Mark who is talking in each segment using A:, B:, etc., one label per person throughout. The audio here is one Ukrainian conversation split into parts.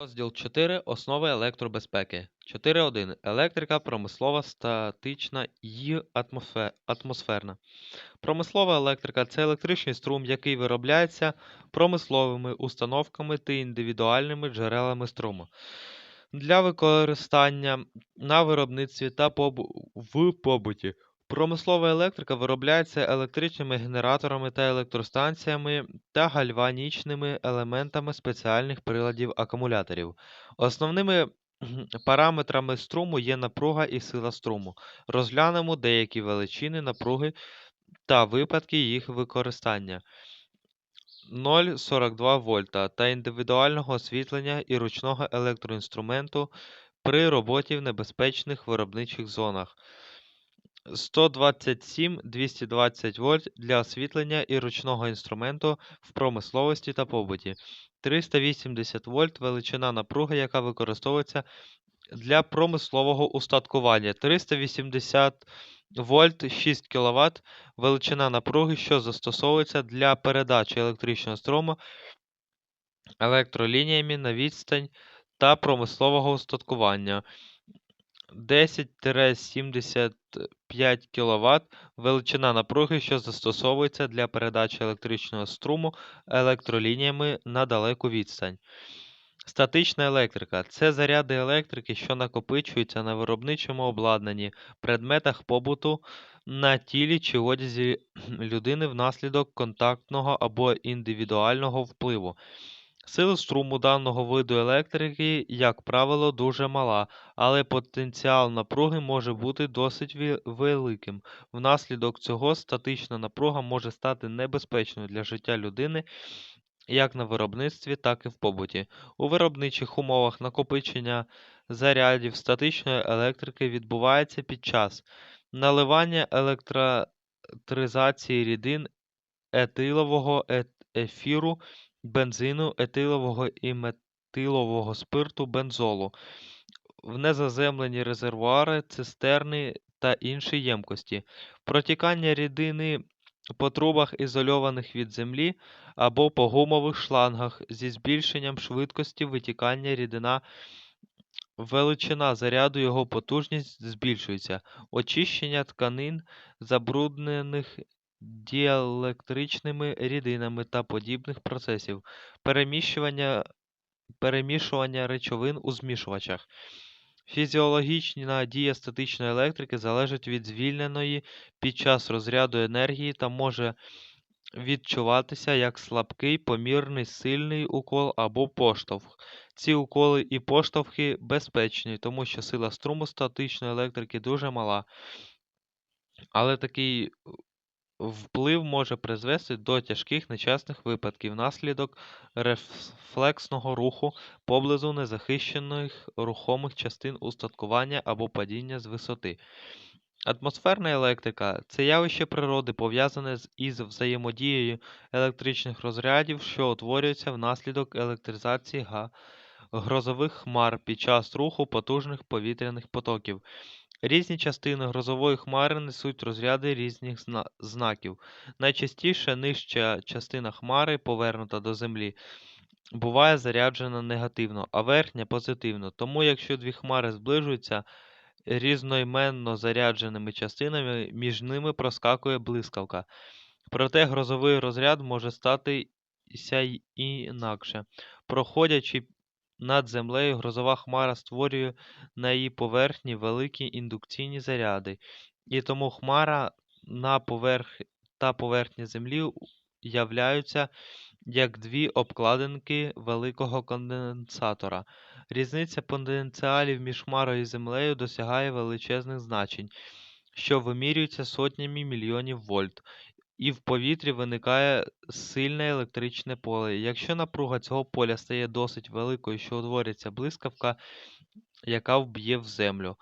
A: Розділ 4. Основи електробезпеки. 4.1. Електрика промислова, статична й атмосферна. Промислова електрика це електричний струм, який виробляється промисловими установками та індивідуальними джерелами струму для використання на виробництві та в побуті. Промислова електрика виробляється електричними генераторами та електростанціями та гальванічними елементами спеціальних приладів акумуляторів. Основними параметрами струму є напруга і сила струму. Розглянемо деякі величини напруги та випадки їх використання. 0,42 вольта та індивідуального освітлення і ручного електроінструменту при роботі в небезпечних виробничих зонах. 127-220 вольт для освітлення і ручного інструменту в промисловості та побуті. 380 вольт величина напруги, яка використовується для промислового устаткування. 380 вольт 6 кВт величина напруги, що застосовується для передачі електричного струму електролініями на відстань та промислового устаткування. 10-75 кВт величина напруги, що застосовується для передачі електричного струму електролініями на далеку відстань. Статична електрика це заряди електрики, що накопичуються на виробничому обладнанні, предметах побуту, на тілі чи одязі людини внаслідок контактного або індивідуального впливу. Сила струму даного виду електрики, як правило, дуже мала, але потенціал напруги може бути досить великим. Внаслідок цього статична напруга може стати небезпечною для життя людини як на виробництві, так і в побуті. У виробничих умовах накопичення зарядів статичної електрики відбувається під час наливання електризації рідин етилового ефіру, бензину, етилового і метилового спирту, бензолу, в незаземлені резервуари, цистерни та інші ємкості, протікання рідини по трубах, ізольованих від землі, або по гумових шлангах зі збільшенням швидкості витікання рідина. Величина заряду його потужність збільшується. Очищення тканин, забруднених діелектричними рідинами та подібних процесів, перемішування речовин у змішувачах. Фізіологічна дія статичної електрики залежить від звільненої під час розряду енергії та може відчуватися як слабкий, помірний, сильний укол або поштовх. Ці уколи і поштовхи безпечні, тому що сила струму статичної електрики дуже мала. Але такий вплив може призвести до тяжких нещасних випадків внаслідок рефлексного руху поблизу незахищених рухомих частин устаткування або падіння з висоти. Атмосферна електрика це явище природи, пов'язане із взаємодією електричних розрядів, що утворюються внаслідок електризації грозових хмар під час руху потужних повітряних потоків. Різні частини грозової хмари несуть розряди різних зна- знаків. Найчастіше нижча частина хмари, повернута до землі, буває заряджена негативно, а верхня позитивно. Тому, якщо дві хмари зближуються різноіменно зарядженими частинами, між ними проскакує блискавка. Проте грозовий розряд може статися інакше. Проходячи над землею, грозова хмара створює на її поверхні великі індукційні заряди, і тому хмара на поверх та поверхні землі являються як дві обкладинки великого конденсатора. Різниця потенціалів між хмарою і землею досягає величезних значень, що вимірюються сотнями мільйонів вольт, і в повітрі виникає сильне електричне поле. Якщо напруга цього поля стає досить великою, що утворюється блискавка, яка вб'є в землю.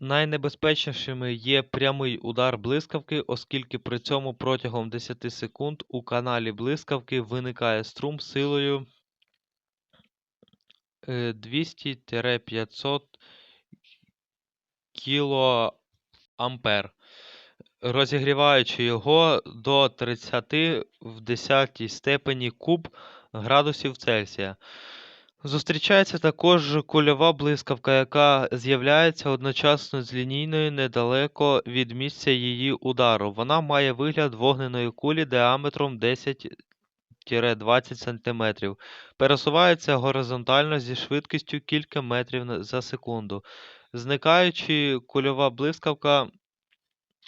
A: Найнебезпечнішими є прямий удар блискавки, оскільки при цьому протягом 10 секунд у каналі блискавки виникає струм силою е, 200-500 кілоампер, розігріваючи його до 30 в 10 степені куб градусів Цельсія. Зустрічається також кульова блискавка, яка з'являється одночасно з лінійною недалеко від місця її удару. Вона має вигляд вогненої кулі діаметром 10-20 см. Пересувається горизонтально зі швидкістю кілька метрів за секунду. Зникаючи, кульова блискавка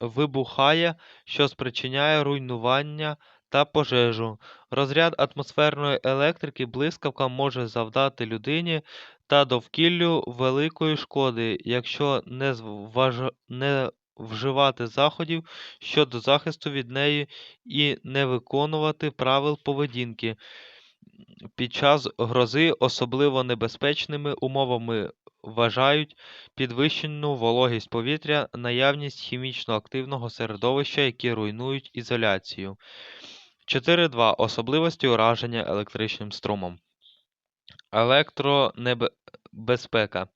A: вибухає, що спричиняє руйнування та пожежу. Розряд атмосферної електрики блискавка може завдати людині та довкіллю великої шкоди, якщо не, зваж- не вживати заходів щодо захисту від неї і не виконувати правил поведінки. Під час грози особливо небезпечними умовами вважають підвищену вологість повітря, наявність хімічно активного середовища, які руйнують ізоляцію. 4.2. Особливості ураження електричним струмом. Електронебезпека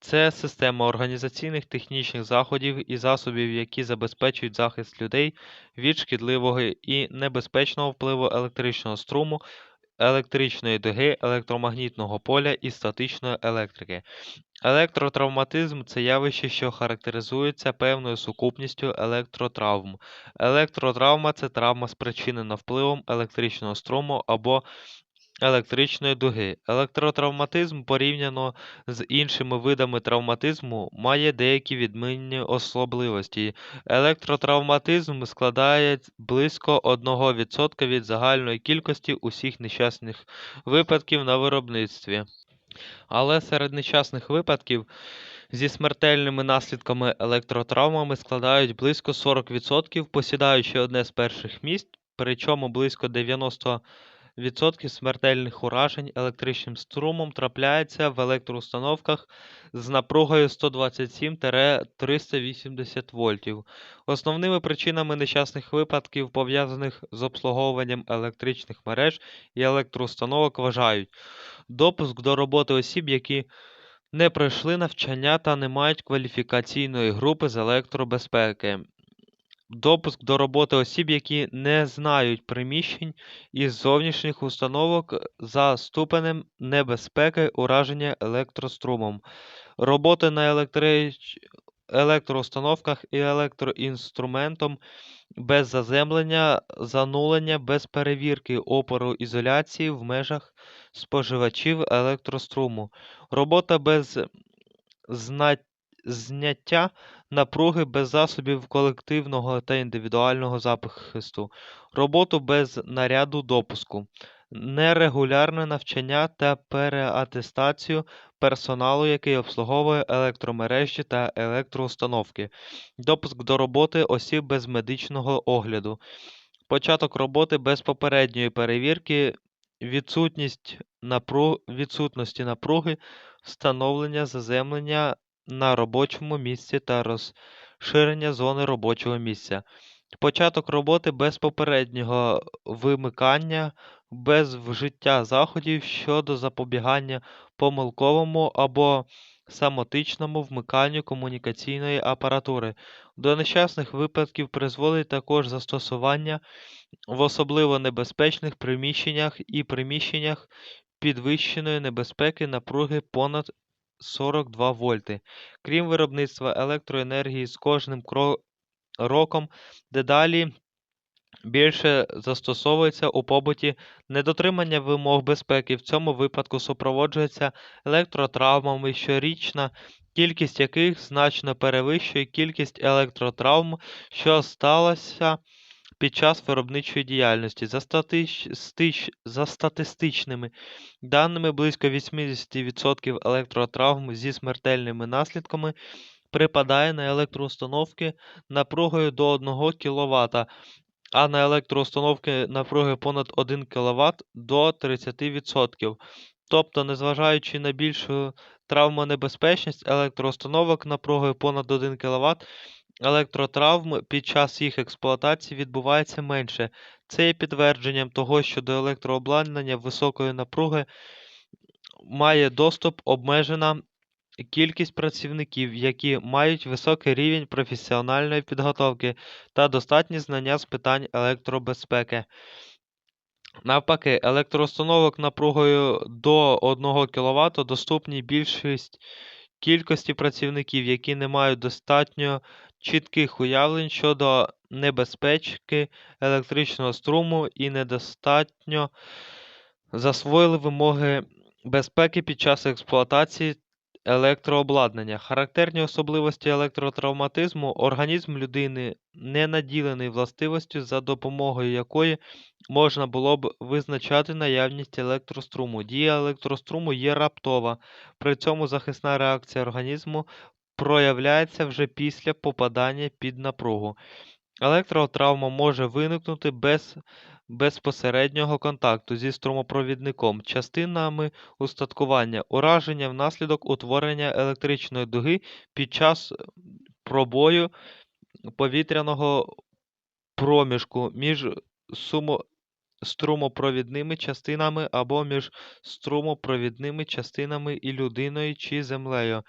A: це система організаційних технічних заходів і засобів, які забезпечують захист людей від шкідливого і небезпечного впливу електричного струму, електричної дуги, електромагнітного поля і статичної електрики. Електротравматизм це явище, що характеризується певною сукупністю електротравм. Електротравма це травма, спричинена впливом електричного струму або електричної дуги. Електротравматизм порівняно з іншими видами травматизму має деякі відмінні особливості. Електротравматизм складає близько 1% від загальної кількості усіх нещасних випадків на виробництві. Але серед нещасних випадків зі смертельними наслідками електротравмами складають близько 40%, посідаючи одне з перших місць, причому близько 90% смертельних уражень електричним струмом трапляється в електроустановках з напругою 127-380 вольтів. Основними причинами нещасних випадків, пов'язаних з обслуговуванням електричних мереж і електроустановок, вважають допуск до роботи осіб, які не пройшли навчання та не мають кваліфікаційної групи з електробезпеки. Допуск до роботи осіб, які не знають приміщень із зовнішніх установок за ступенем небезпеки ураження електрострумом. Роботи на електрич... електроустановках і електроінструментом без заземлення, занулення, без перевірки опору ізоляції в межах споживачів електроструму. Робота без зна... напруги без засобів колективного та індивідуального захисту, роботу без наряду допуску, нерегулярне навчання та переатестацію персоналу, який обслуговує електромережі та електроустановки, допуск до роботи осіб без медичного огляду, початок роботи без попередньої перевірки, відсутність напруг... відсутності напруги, встановлення заземлення на робочому місці та розширення зони робочого місця. Початок роботи без попереднього вимикання, без вжиття заходів щодо запобігання помилковому або самотичному вмиканню комунікаційної апаратури. До нещасних випадків призводить також застосування в особливо небезпечних приміщеннях і приміщеннях підвищеної небезпеки напруги понад 42 вольти. Крім виробництва електроенергії з кожним роком дедалі більше застосовується у побуті недотримання вимог безпеки. В цьому випадку супроводжується електротравмами, щорічна кількість яких значно перевищує кількість електротравм, що сталося під час виробничої діяльності. За, статич... за статистичними даними, близько 80% електротравм зі смертельними наслідками припадає на електроустановки напругою до 1 кВт, а на електроустановки напруги понад 1 кВт до 30%. Тобто, незважаючи на більшу травмонебезпечність електроустановок напругою понад 1 кВт, електротравм під час їх експлуатації відбувається менше. Це є підтвердженням того, що до електрообладнання високої напруги має доступ обмежена кількість працівників, які мають високий рівень професіональної підготовки та достатні знання з питань електробезпеки. Навпаки, електроустановок напругою до 1 кВт доступні більшість кількості працівників, які не мають достатньо чітких уявлень щодо небезпеки електричного струму і недостатньо засвоїли вимоги безпеки під час експлуатації електрообладнання. Характерні особливості електротравматизму організм людини не наділений властивістю, за допомогою якої можна було б визначати наявність електроструму. Дія електроструму є раптова, при цьому захисна реакція організму проявляється вже після попадання під напругу. Електротравма може виникнути без безпосереднього контакту зі струмопровідником, частинами устаткування, ураження внаслідок утворення електричної дуги під час пробою повітряного проміжку між сумо- струмопровідними частинами або між струмопровідними частинами і людиною чи землею,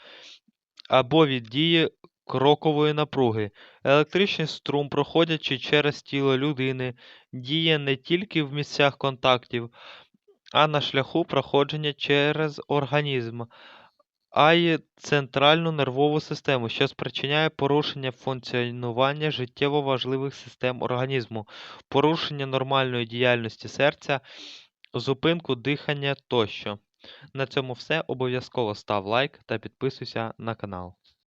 A: або від дії крокової напруги. Електричний струм, проходячи через тіло людини, діє не тільки в місцях контактів, а на шляху проходження через організм, а й центральну нервову систему, що спричиняє порушення функціонування життєво важливих систем організму, порушення нормальної діяльності серця, зупинку дихання тощо. На цьому все. Обов'язково став лайк та підписуйся на канал.